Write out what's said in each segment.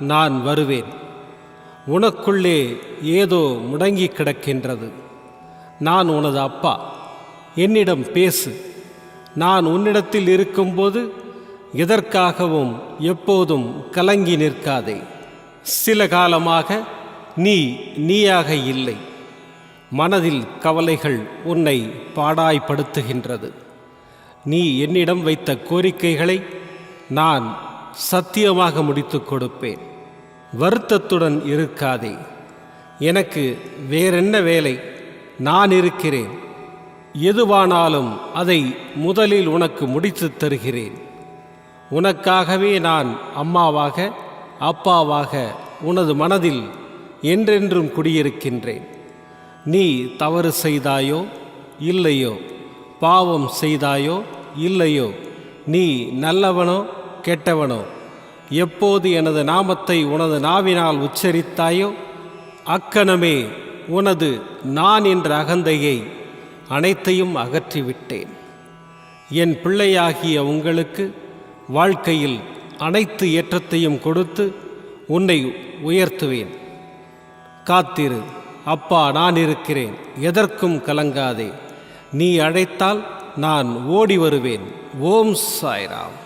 நான் வருவேன். உனக்குள்ளே ஏதோ முடங்கி கிடக்கின்றது. நான் உனது அப்பா. என்னிடம் பேசு. நான் உன்னிடத்தில் இருக்கும்போது எதற்காகவும் எப்போதும் கலங்கி நிற்காதே. சில காலமாக நீ நீயாக இல்லை. மனதில் கவலைகள் உன்னை பாடாய்படுத்துகின்றது நீ என்னிடம் வைத்த கோரிக்கைகளை நான் சத்தியமாக முடித்து கொடுப்பேன். வருத்தத்துடன் இருக்காதே. எனக்கு வேறென்ன வேலை? நான் இருக்கிறேன். எதுவானாலும் அதை முதலில் உனக்கு முடித்து தருகிறேன். உனக்காகவே நான் அம்மாவாக அப்பாவாக உனது மனதில் என்றென்றும் குடியிருக்கின்றேன். நீ தவறு செய்தாயோ? இல்லையோ? பாவம் செய்தாயோ? இல்லையோ? நீ நல்லவனோ? கெட்டவனோ? எப்போது எனது நாமத்தை உனது நாவினால் உச்சரித்தாயோ? அக்கணமே உனது நான் என்ற அகந்தையை அனைத்தையும் அகற்றிவிட்டேன். என் பிள்ளையாகிய உங்களுக்கு வாழ்க்கையில் அனைத்து ஏற்றத்தையும் கொடுத்து உன்னை உயர்த்துவேன். காத்திரு அப்பா நான் இருக்கிறேன். எதற்கும் கலங்காதே. நீ அழைத்தால் நான் ஓடி வருவேன். ஓம் சாய்ராம்.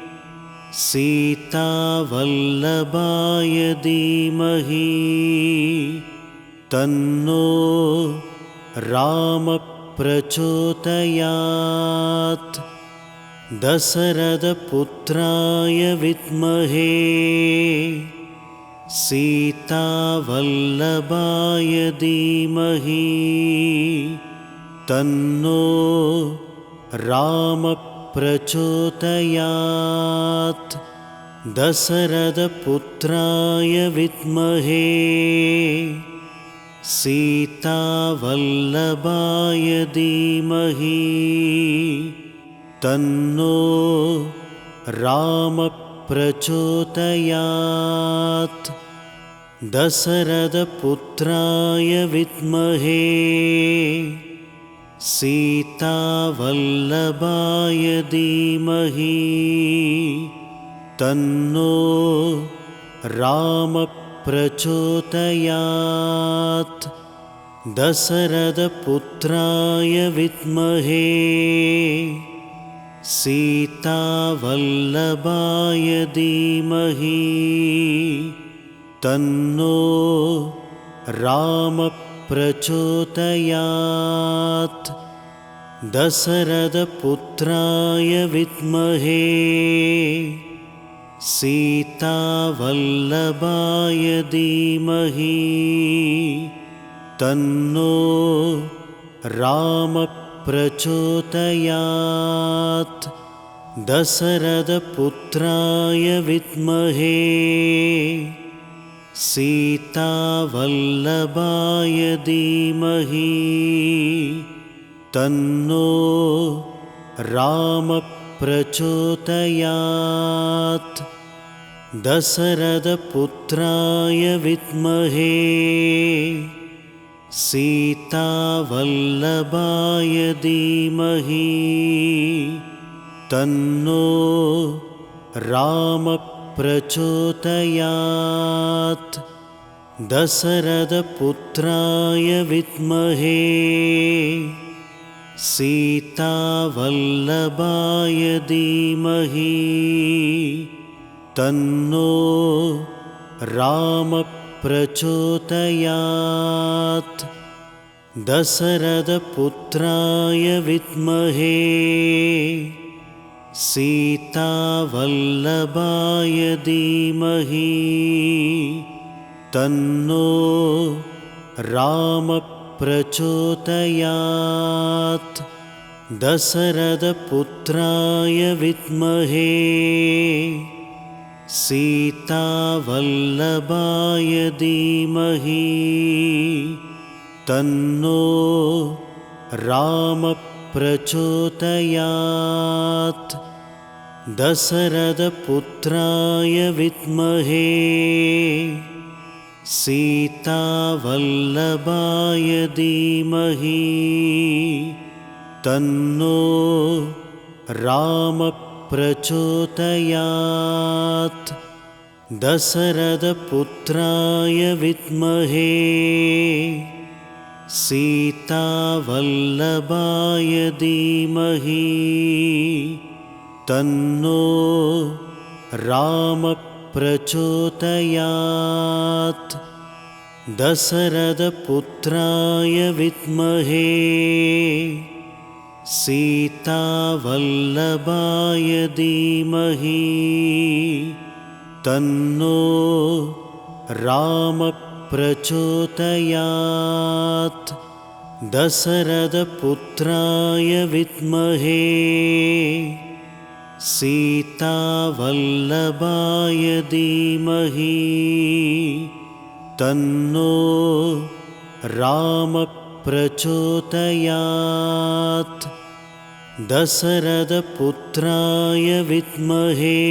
सीतावल्लभाय धीमहि तन्नो रामप्रचोदयात्। दशरथपुत्राय विद्महे सीतावल्लभाय धीमहि तन्नो रामप्रचोदयात् दशरथपुत्राय विद्महे। सीतावल्लभाय धीमहि। तन्नो रामप्रचोदयात्। दशरथपुत्राय विद्महे सीतावल्लभाय धीमहि तन्नो रामप्रचोदयात्। दशरथपुत्राय विद्महे सीतावल्लभाय धीमहि तन्नो रामप्रचोदयात् दशरथपुत्राय विद्महे सीतावल्लभाय धीमहि तन्नो रामप्रचोदयात्। दशरथपुत्राय विद्महे सीतावल्लभाय धीमहि तन्नो रामप्रचोदयात्। दशरथपुत्राय विद्महे सीतावल्लभाय धीमहि तन्नो रामप्रचोदयात् दशरथपुत्राय विद्महे। सीतावल्लभाय धीमहि। तन्नो रामप्रचोदयात् दशरथपुत्राय विद्महे सीतावल्लभाय धीमहि तन्नो रामप्रचोदयात्। दशरथपुत्राय विद्महे सीतावल्लभाय धीमहि तन्नो रामप्रचोदयात् दशरथपुत्राय विद्महे। सीतावल्लभाय धीमहि। तन्नो रामप्रचोदयात्। दशरथपुत्राय विद्महे सीतावल्लभाय धीमहि तन्नो रामप्रचोदयात्। दशरथपुत्राय विद्महे सीतावल्लभाय धीमहि तन्नो रामप्रचोदयात् दशरथपुत्राय विद्महे। सीतावल्लभाय धीमहि। तन्नो रामप्रचोदयात् दशरथपुत्राय विद्महे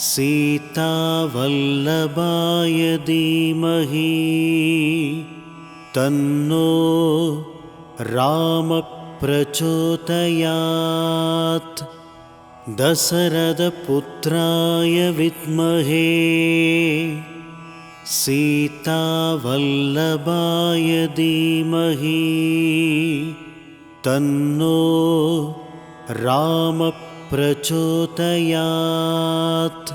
सीतावल्लभाय धीमहि तन्नो रामप्रचोदयात्। दशरथपुत्राय विद्महे सीतावल्लभाय धीमहि तन्नो रामप्रचोदयात्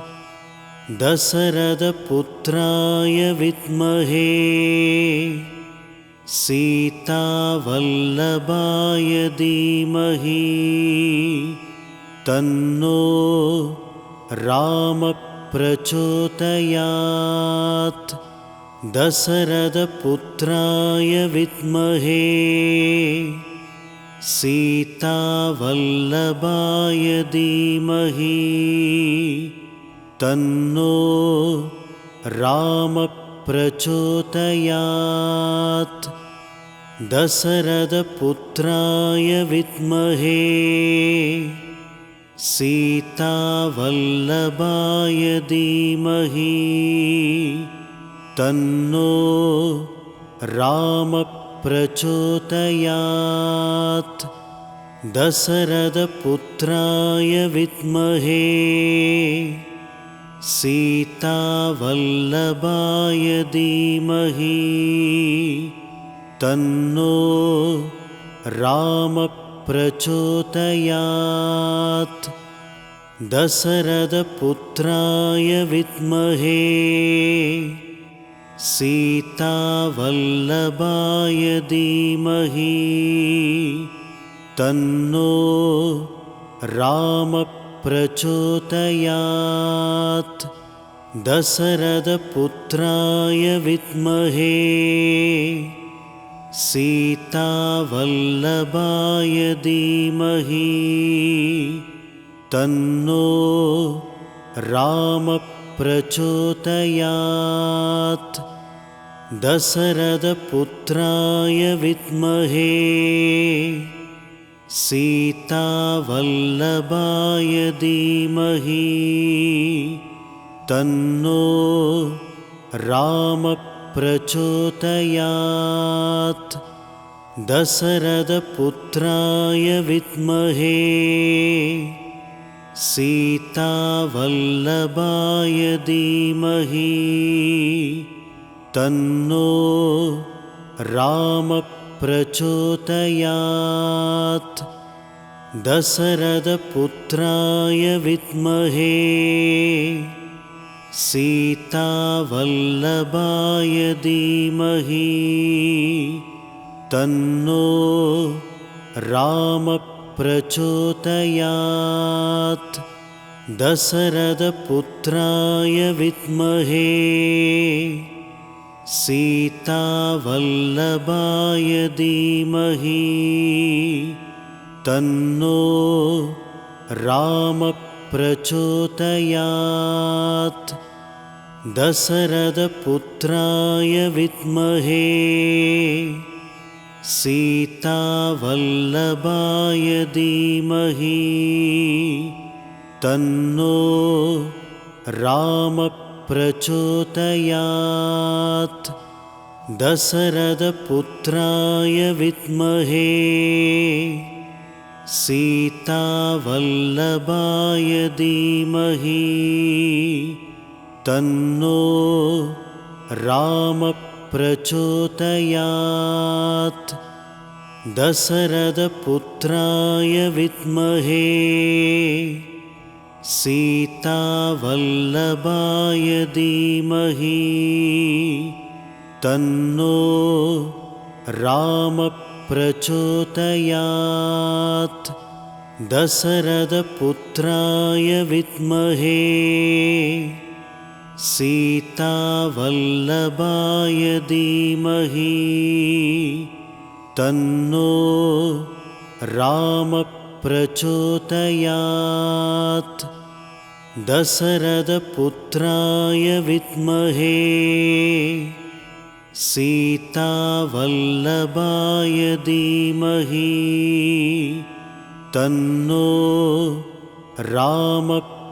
दशरथपुत्राय विद्महे सीतावल्लभाय धीमहि तन्नो रामप्रचोदयात्। दशरथपुत्राय विद्महे सीतावल्लभाय धीमहि तन्नो रामप्रचोदयात्। दशरथपुत्राय विद्महे सीतावल्लभाय धीमहि तन्नो रामप्रचोदयात् दशरथपुत्राय विद्महे। सीतावल्लभाय धीमहि। तन्नो रामप्रचोदयात् दशरथपुत्राय विद्महे सीतावल्लभाय धीमहि तन्नो रामप्रचोदयात्। दशरथपुत्राय विद्महे सीतावल्लभाय धीमहि तन्नो रामप्रचोदयात् दशरथपुत्राय विद्महे। सीतावल्लभाय धीमहि। तन्नो रामप्रचोदयात्। दशरथपुत्राय विद्महे सीतावल्लभाय धीमहि तन्नो रामप्रचोदयात्। दशरथपुत्राय विद्महे सीतावल्लभाय धीमहि तन्नो रामप्रचोदयात् दशरथपुत्राय विद्महे। सीतावल्लभाय धीमहि। तन्नो रामप्रचोदयात् दशरथपुत्राय विद्महे सीतावल्लभाय धीमहि तन्नो रामप्रचोदयात्। दशरथपुत्राय विद्महे सीतावल्लभाय धीमहि तन्नो रामप्रचोदयात् दशरथपुत्राय विद्महे। सीतावल्लभाय धीमहि। तन्नो रामप्रचोदयात्। दशरथपुत्राय विद्महे सीतावल्लभाय धीमहि तन्नो रामप्रचोदयात्। दशरथपुत्राय विद्महे सीतावल्लभाय धीमहि तन्नो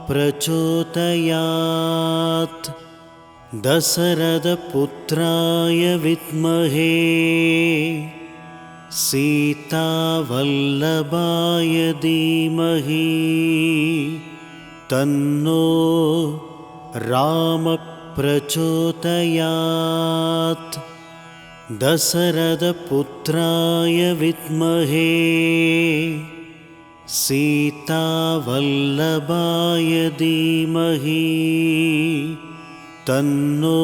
रामप्रचोदयात् दशरथपुत्राय विद्महे। सीतावल्लभाय धीमहि। तन्नो रामप्रचोदयात् दशरथपुत्राय विद्महे सीतावल्लभाय धीमहि तन्नो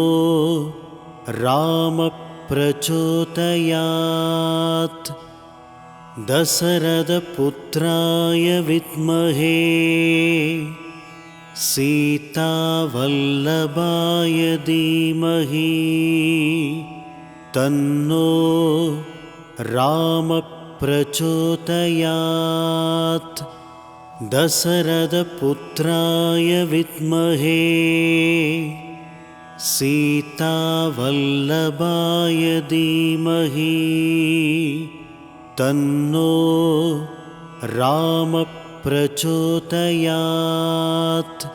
रामप्रचोदयात्। दशरथपुत्राय विद्महे सीतावल्लभाय धीमहि तन्नो रामप्रचोदयात् रामप्रचोदयात् दशरथपुत्राय विद्महे। सीतावल्लभाय धीमहि। तन्नो रामप्रचोदयात्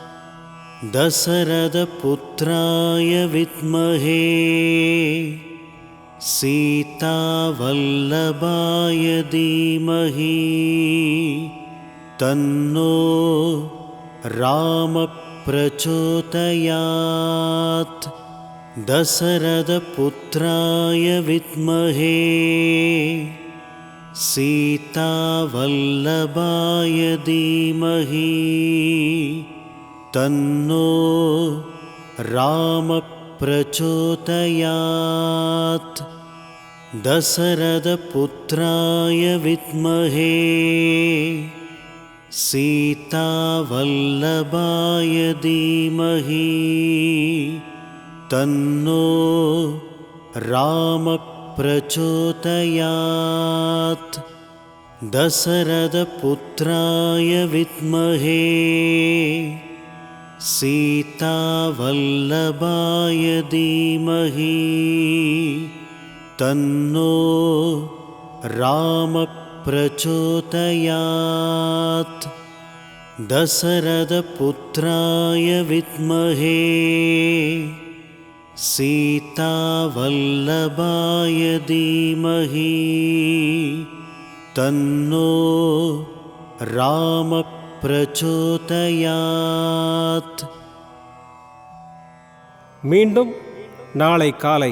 दशरथपुत्राय विद्महे सीतावल्लभाय धीमहि तन्नो रामप्रचोदयात्। दशरथपुत्राय विद्महे सीतावल्लभाय धीमहि तन्नो रामप्रचोदयात् दशरथपुत्राय विद्महे सीतावल्लभाय धीमहि तन्नो रामप्रचोदयात् दशरथपुत्राय विद्महे सीतावल्लभाय धीमहि तन्नो रामप्रचोदयात् दशरथपुत्राय विद्महे सीतावल्लभाय धीमहि तन्नो रामप्रचोदयात् மீண்டும் நாளை காலை